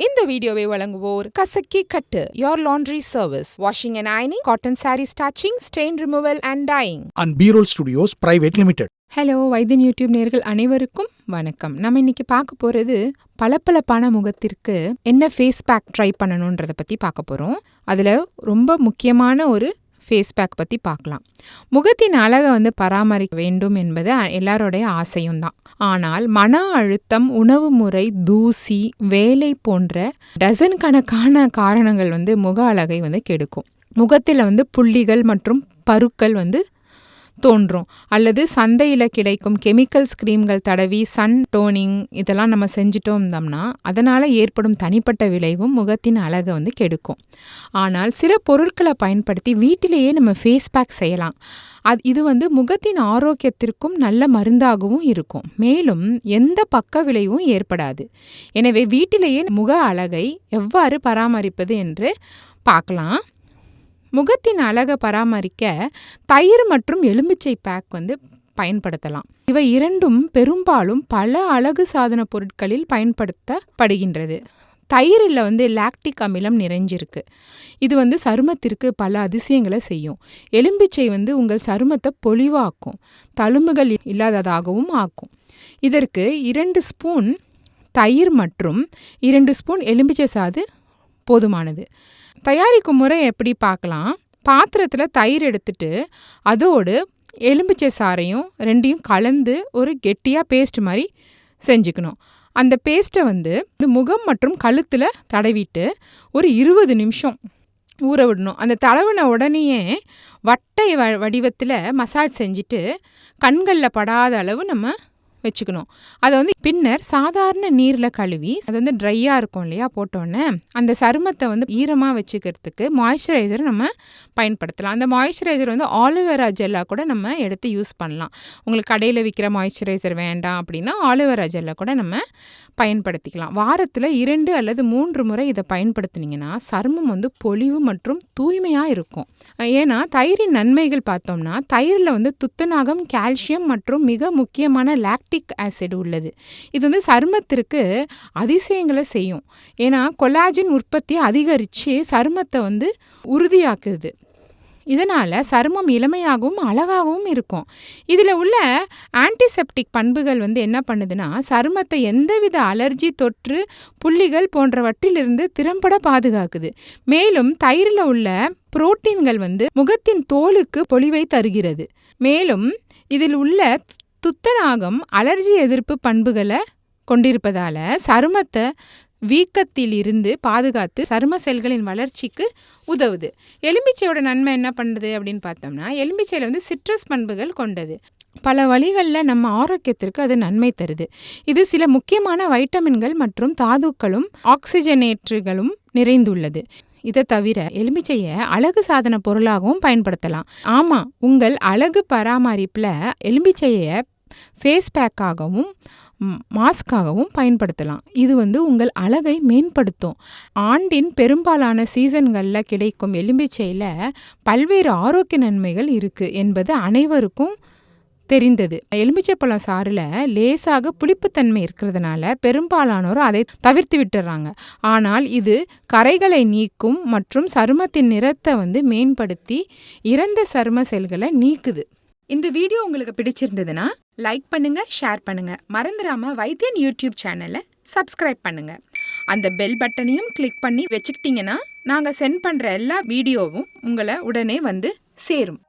இந்த வீடியோவை வழங்குவோர் Kasakki Kattu your laundry service washing and ironing cotton sari starching stain removal and dyeing and B-Roll Studios Private Limited. Hello Vaithiyan YouTube நேர்கள் அனைவருக்கும் வணக்கம். நம்ம இன்னைக்கு பார்க்க போகிறது பளபளப்பான முகத்திற்கு என்ன ஃபேஸ் பேக் ட்ரை பண்ணணுன்றதை பற்றி பார்க்க போகிறோம் அதில் ரொம்ப முக்கியமான ஒரு ஃபேஸ் பேக் பற்றி பார்க்கலாம். முகத்தின் அழகை வந்து பராமரிக்க வேண்டும் என்பது எல்லாருடைய ஆசையும் தான். ஆனால் மன அழுத்தம் உணவு முறை தூசி வேலை போன்ற டசன் கணக்கான காரணங்கள் வந்து முக அழகை வந்து கெடுக்கும். முகத்தில் வந்து புள்ளிகள் மற்றும் பருக்கள் வந்து தோன்றும். அல்லது சந்தையில் கிடைக்கும் கெமிக்கல்ஸ் கிரீம்கள் தடவி சன் டோனிங் இதெல்லாம் நம்ம செஞ்சுட்டோம் இருந்தோம்னா அதனால் ஏற்படும் தனிப்பட்ட விளைவும் முகத்தின் அழகை வந்து கெடுக்கும். ஆனால் சில பொருட்களை பயன்படுத்தி வீட்டிலேயே நம்ம ஃபேஸ் பேக் செய்யலாம். அது இது வந்து முகத்தின் ஆரோக்கியத்திற்கும் நல்ல மருந்தாகவும் இருக்கும். மேலும் எந்த பக்க விளைவும் ஏற்படாது. எனவே வீட்டிலேயே முக அழகை எவ்வாறு பராமரிப்பது என்று பார்க்கலாம். முகத்தின் அழகை பராமரிக்க தயிர் மற்றும் எலுமிச்சை பேக் வந்து பயன்படுத்தலாம். இவை இரண்டும் பெரும்பாலும் பல அழகு சாதன பொருட்களில் பயன்படுத்தப்படுகின்றது. தயிரில் வந்து லாக்டிக் அமிலம் நிறைஞ்சிருக்கு. இது வந்து சருமத்திற்கு பல அதிசயங்களை செய்யும். எலும்பிச்சை வந்து உங்கள் சருமத்தை பொலிவாக்கும் தழும்புகள் இல்லாததாகவும் ஆக்கும். இதற்கு இரண்டு ஸ்பூன் தயிர் மற்றும் இரண்டு ஸ்பூன் எலும்பிச்சை சாது போதுமானது. தயாரிக்கும் முறை எப்படி பார்க்கலாம்? பாத்திரத்தில் தயிர் எடுத்துட்டு அதோடு எலும்பிச்சை சாறையும் ரெண்டையும் கலந்து ஒரு கெட்டியாக பேஸ்ட் மாதிரி செஞ்சுக்கணும். அந்த பேஸ்ட்டை வந்து இந்த முகம் மற்றும் கழுத்தில் தடவிட்டு ஒரு இருபது நிமிஷம் ஊற விடணும். அந்த தடவின உடனேயே வட்டை வ வடிவத்தில் மசாஜ் செஞ்சுட்டு கண்களில் படாத அளவு நம்ம வச்சுக்கணும். அதை வந்து பின்னர் சாதாரண நீரில் கழுவி அது வந்து ட்ரையாக இருக்கும் இல்லையா போட்டோன்னே அந்த சருமத்தை வந்து ஈரமாக வச்சுக்கிறதுக்கு மாய்ஸ்சரைசர் நம்ம பயன்படுத்தலாம். அந்த மாய்ஸ்சரைசர் வந்து ஆலோவேரா ஜெல்லாக கூட நம்ம எடுத்து யூஸ் பண்ணலாம். உங்களுக்கு கடையில் விற்கிற மாய்ஸ்சரைசர் வேண்டாம் அப்படின்னா ஆலோவேரா ஜெல்லை கூட நம்ம பயன்படுத்திக்கலாம். வாரத்தில் இரண்டு அல்லது மூன்று முறை இதை பயன்படுத்துனீங்கன்னா சருமம் வந்து பொலிவு மற்றும் தூய்மையாக இருக்கும். ஏன்னா தயிரின் நன்மைகள் பார்த்தோம்னா தயிரில் வந்து துத்தநாகம் கால்சியம் மற்றும் மிக முக்கியமான லாக்டிக் ஆசிட் உள்ளது. இது வந்து சருமத்திற்கு அதிசயங்களை செய்யும். ஏன்னா கொலாஜின் உற்பத்தி அதிகரித்து சருமத்தை வந்து உறுதியாக்குது. இதனால் சருமம் இளமையாகவும் அழகாகவும் இருக்கும். இதில் உள்ள ஆன்டிசெப்டிக் பண்புகள் வந்து என்ன பண்ணுதுன்னா சருமத்தை எந்தவித அலர்ஜி தொற்று புள்ளிகள் போன்றவற்றிலிருந்து திறம்பட பாதுகாக்குது. மேலும் தயிரில் உள்ள புரோட்டீன்கள் வந்து முகத்தின் தோலுக்கு பொலிவை தருகிறது. மேலும் இதில் உள்ள துத்தநாகம் அலர்ஜி எதிர்ப்பு பண்புகளை கொண்டிருப்பதால் சருமத்தை வீக்கத்தில் இருந்து பாதுகாத்து சரும செல்களின் வளர்ச்சிக்கு உதவுது. எலும்பிச்சையோட நன்மை என்ன பண்ணுது அப்படின்னு பார்த்தோம்னா எலும்பிச்சையில் வந்து சிட்ரஸ் பண்புகள் கொண்டது. பல வழிகளில் நம்ம ஆரோக்கியத்திற்கு அது நன்மை தருது. இது சில முக்கியமான வைட்டமின்கள் மற்றும் தாதுக்களும் ஆக்சிஜனேற்றுகளும் நிறைந்துள்ளது. இதை தவிர எலுமிச்சையை அழகு சாதன பொருளாகவும் பயன்படுத்தலாம். ஆமாம் உங்கள் அழகு பராமரிப்பில் எலுமிச்சையை ஃபேஸ் பேக்காகவும் மாஸ்க்காகவும் மாஸ்காகவும் பயன்படுத்தலாம். இது வந்து உங்கள் அழகை மேம்படுத்தும். ஆண்டின் பெரும்பாலான சீசன்களில் கிடைக்கும் எலும்பிச்சையில் பல்வேறு ஆரோக்கிய நன்மைகள் இருக்குது என்பது அனைவருக்கும் தெரிந்தது. எலுமிச்சைப்பழம் சாறில் லேசாக புளிப்புத்தன்மை இருக்கிறதுனால பெரும்பாலானோர் அதை தவிர்த்து விட்டுறாங்க. ஆனால் இது கரைகளை நீக்கும் மற்றும் சருமத்தின் நிறத்தை வந்து மேம்படுத்தி இறந்த சரும செல்களை நீக்குது. இந்த வீடியோ உங்களுக்கு பிடிச்சிருந்ததுன்னா லைக் பண்ணுங்க ஷேர் பண்ணுங்க. மறந்துடாம வைத்தியன் யூடியூப் சேனலை சப்ஸ்கிரைப் பண்ணுங்க. அந்த பெல் பட்டனையும் கிளிக் பண்ணி வச்சுக்கிட்டீங்கன்னா நாங்கள் சென்ட் பண்ணுற எல்லா வீடியோவும் உங்களை உடனே வந்து சேரும்.